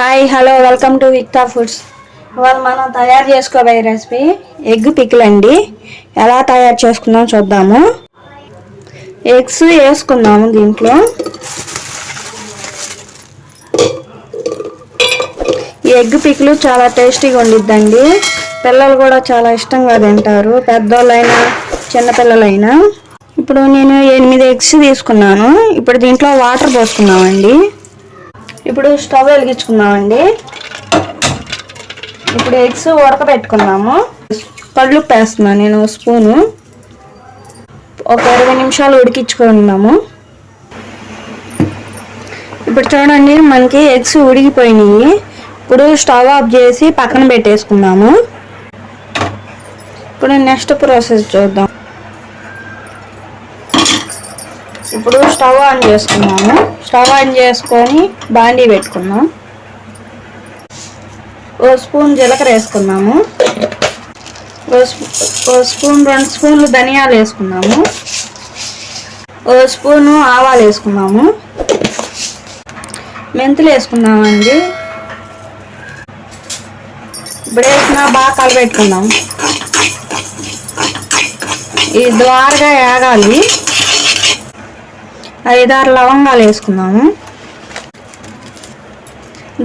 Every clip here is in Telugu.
Hi hello welcome to Vikta foods ఇవాళ మనం తయారు చేసుకోబోయే రెసిపీ ఎగ్ పికిల్ అండి. ఎలా తయారు చేసుకుందాం చూద్దాము. ఎగ్స్ వేసుకుందాము దీంట్లో. ఎగ్ పిక్లు చాలా టేస్టీగా ఉండిద్దండి. పిల్లలు కూడా చాలా ఇష్టంగా తింటారు. పెద్దోళ్ళైనా చిన్నపిల్లలైనా. ఇప్పుడు నేను ఎనిమిది ఎగ్స్ తీసుకున్నాను. ఇప్పుడు దీంట్లో వాటర్ పోసుకున్నామండి ఇప్పుడు స్టవ్ వెలిగించుకుందామండి. ఇప్పుడు ఎగ్స్ ఉడకబెట్టుకున్నాము పళ్ళు వేస్తున్నాను నేను స్పూను. ఒక ఇరవై నిమిషాలు ఉడికించుకున్నాము ఇప్పుడు చూడండి మనకి ఎగ్స్ ఉడికిపోయినాయి. ఇప్పుడు స్టవ్ ఆఫ్ చేసి పక్కన పెట్టేసుకున్నాము ఇప్పుడు నెక్స్ట్ ప్రాసెస్ చూద్దాం. ఇప్పుడు స్టవ్ ఆన్ చేసుకున్నాము. స్టవ్ ఆన్ చేసుకొని బాండీ పెట్టుకున్నాం ఓ స్పూన్ జీలకర్ర వేసుకున్నాము. ఓ ఓ స్పూన్ రెండు స్పూన్లు ధనియాలు వేసుకున్నాము. ఓ స్పూను ఆవాలు వేసుకున్నాము. మెంతులు వేసుకున్నామండి. ఇప్పుడు వేసిన బాగా కలపెట్టుకున్నాము ఇది ద్వారగా ఏగాలి. ఐదారు లవంగాలు వేసుకున్నాము.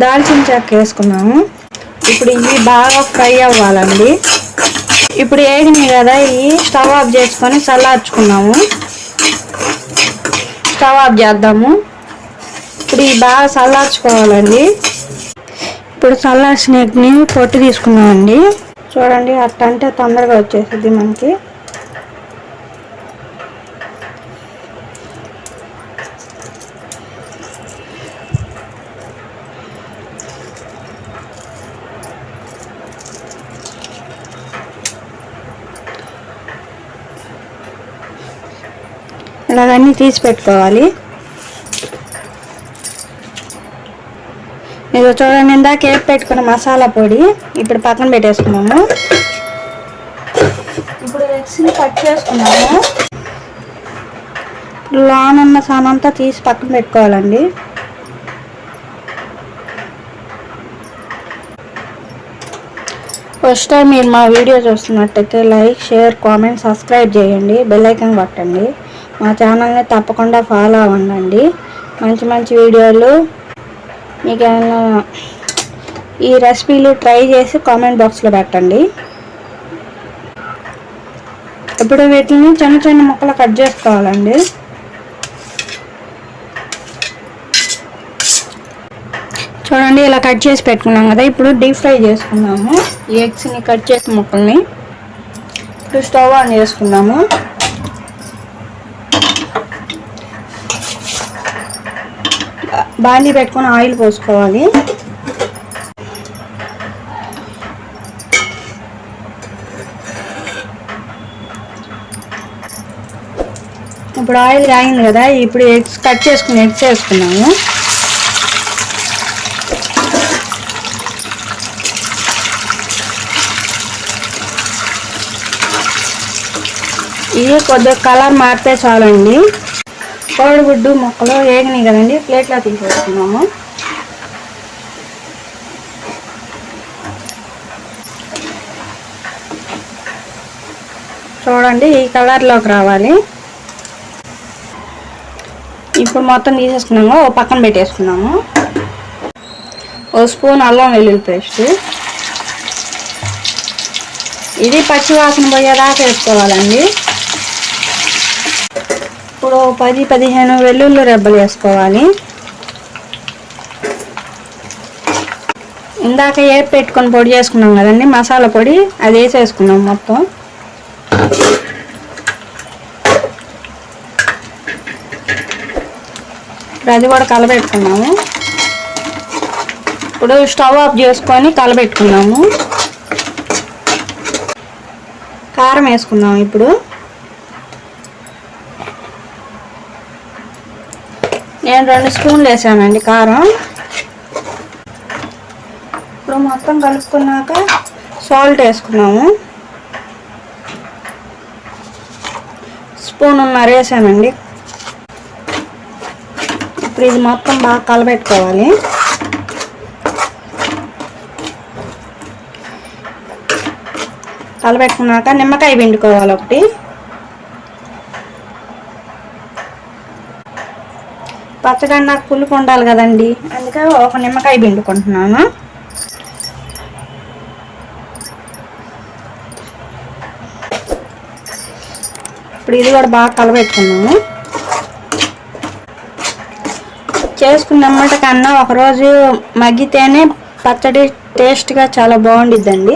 దాల్చిన చెక్క వేసుకున్నాము. ఇప్పుడు ఇవి బాగా ఫ్రై అవ్వాలండి. ఇప్పుడు వేగినాయి కదా ఇవి స్టవ్ ఆఫ్ చేసుకొని చల్లార్చుకున్నాము. స్టవ్ ఆఫ్ చేద్దాము. ఇప్పుడు ఇవి బాగా చల్లార్చుకోవాలండి. ఇప్పుడు చల్లార్చిన ఎగ్ని పొట్టు తీసుకున్నామండి. చూడండి అట్ట అంటే తొందరగా వచ్చేసింది మనకి. ఇలాగన్నీ తీసి పెట్టుకోవాలి. ఇది చూడండి ఇందాక వేపు పెట్టుకున్న మసాలా పొడి ఇప్పుడు పక్కన పెట్టేసుకున్నాము. ఇప్పుడు ఎగ్స్ని కట్ చేసుకున్నాము. లాన్ ఉన్న సానంతా తీసి పక్కన పెట్టుకోవాలండి. ఫస్ట్ టైం మీరు మా వీడియో చూస్తున్నట్టయితే లైక్ షేర్ కామెంట్ సబ్స్క్రైబ్ చేయండి. బెల్ ఐకాన్ కొట్టండి. మా ఛానల్ని తప్పకుండా ఫాలో అవ్వండి మంచి మంచి వీడియోలు మీకు ఏమైనా ఈ రెసిపీలు ట్రై చేసి కామెంట్ బాక్స్లో పెట్టండి. ఇప్పుడు వీటిని చిన్న చిన్న ముక్కలు కట్ చేసుకోవాలండి. చూడండి ఇలా కట్ చేసి పెట్టుకున్నాం కదా ఇప్పుడు డీప్ ఫ్రై చేసుకున్నాము ఈ ఎగ్స్ని కట్ చేసిన ముక్కల్ని. ఇప్పుడు స్టవ్ ఆన్ చేసుకున్నాము బాండీ పెట్టుకొని ఆయిల్ పోసుకోవాలి. ఇప్పుడు ఆయిల్ కాగింది కదా ఇప్పుడు ఎగ్స్ కట్ చేసుకుని ఎగ్స్ వేసుకున్నాము ఇవి కొద్దిగా కలర్ మారితే చాలండి. కోడిగుడ్డు ముక్కలు వేగినాయి కదండి ప్లేట్లో తీసేసుకున్నాము. చూడండి ఈ కలర్లోకి రావాలి. ఇప్పుడు మొత్తం తీసేసుకున్నాము ఓ పక్కన పెట్టేసుకున్నాము. ఓ స్పూన్ అల్లం వెల్లుల్లి పేస్ట్. ఇది పచ్చి వాసన పోయేదాకా వేసుకోవాలండి. ఓ పది పదిహేను వెల్లుల్లి రెబ్బలు వేసుకోవాలి. ఇందాక ఏ పెట్టుకొని పొడి చేసుకున్నాం కదండి మసాలా పొడి అది వేసేసుకున్నాం మొత్తం. ఇప్పుడు అది కూడా కలబెట్టుకున్నాము. ఇప్పుడు స్టవ్ ఆఫ్ చేసుకొని కలబెట్టుకున్నాము. కారం వేసుకుందాం ఇప్పుడు. నేను రెండు స్పూన్లు వేసానండి కారం. ఇప్పుడు మొత్తం కలుపుకున్నాక సాల్ట్ వేసుకున్నాము. స్పూన్ ఉన్నారు వేసానండి ఇప్పుడు ఇది మొత్తం బాగా కలబెట్టుకోవాలి. కలబెట్టుకున్నాక నిమ్మకాయ పిండుకోవాలి ఒకటి. పచ్చడి నాకు పులుపు ఉండాలి కదండి. అందుకే ఒక నిమ్మకాయ పిండుకుంటున్నాను. ఇప్పుడు ఇది కూడా బాగా కలబెట్టుకున్నాము చేసుకున్నమాట కన్నా ఒకరోజు మగ్గితేనే పచ్చడి టేస్ట్గా చాలా బాగుండిద్దండి.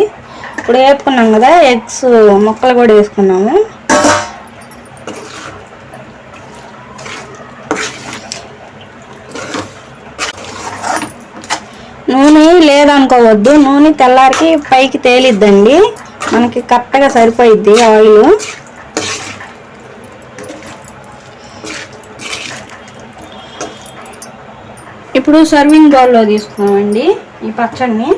ఇప్పుడు వేపుకున్నాం కదా ఎగ్స్ ముక్కలు కూడా వేసుకున్నాము. అనుకోవద్దు నూనె తెల్లారికి పైకి తేలిద్దండి. మనకి కరెక్ట్గా సరిపోయిద్ది ఆయిల్. ఇప్పుడు సర్వింగ్ బౌల్లో తీసుకోమండి ఈ పచ్చడిని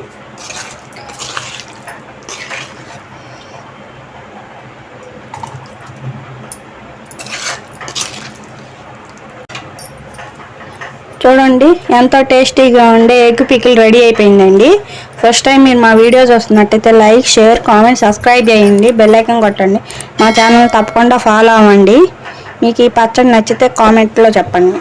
చూడండి ఎంతో టేస్టీగా ఉండే ఎగ్ పికిల్ రెడీ అయిపోయిందండి. ఫస్ట్ టైం మీరు మా వీడియోస్ వస్తున్నట్టయితే లైక్ షేర్ కామెంట్ సబ్స్క్రైబ్ చేయండి. బెల్ కొట్టండి. మా ఛానల్ తప్పకుండా ఫాలో అవ్వండి. మీకు ఈ పచ్చడి నచ్చితే కామెంట్లో చెప్పండి.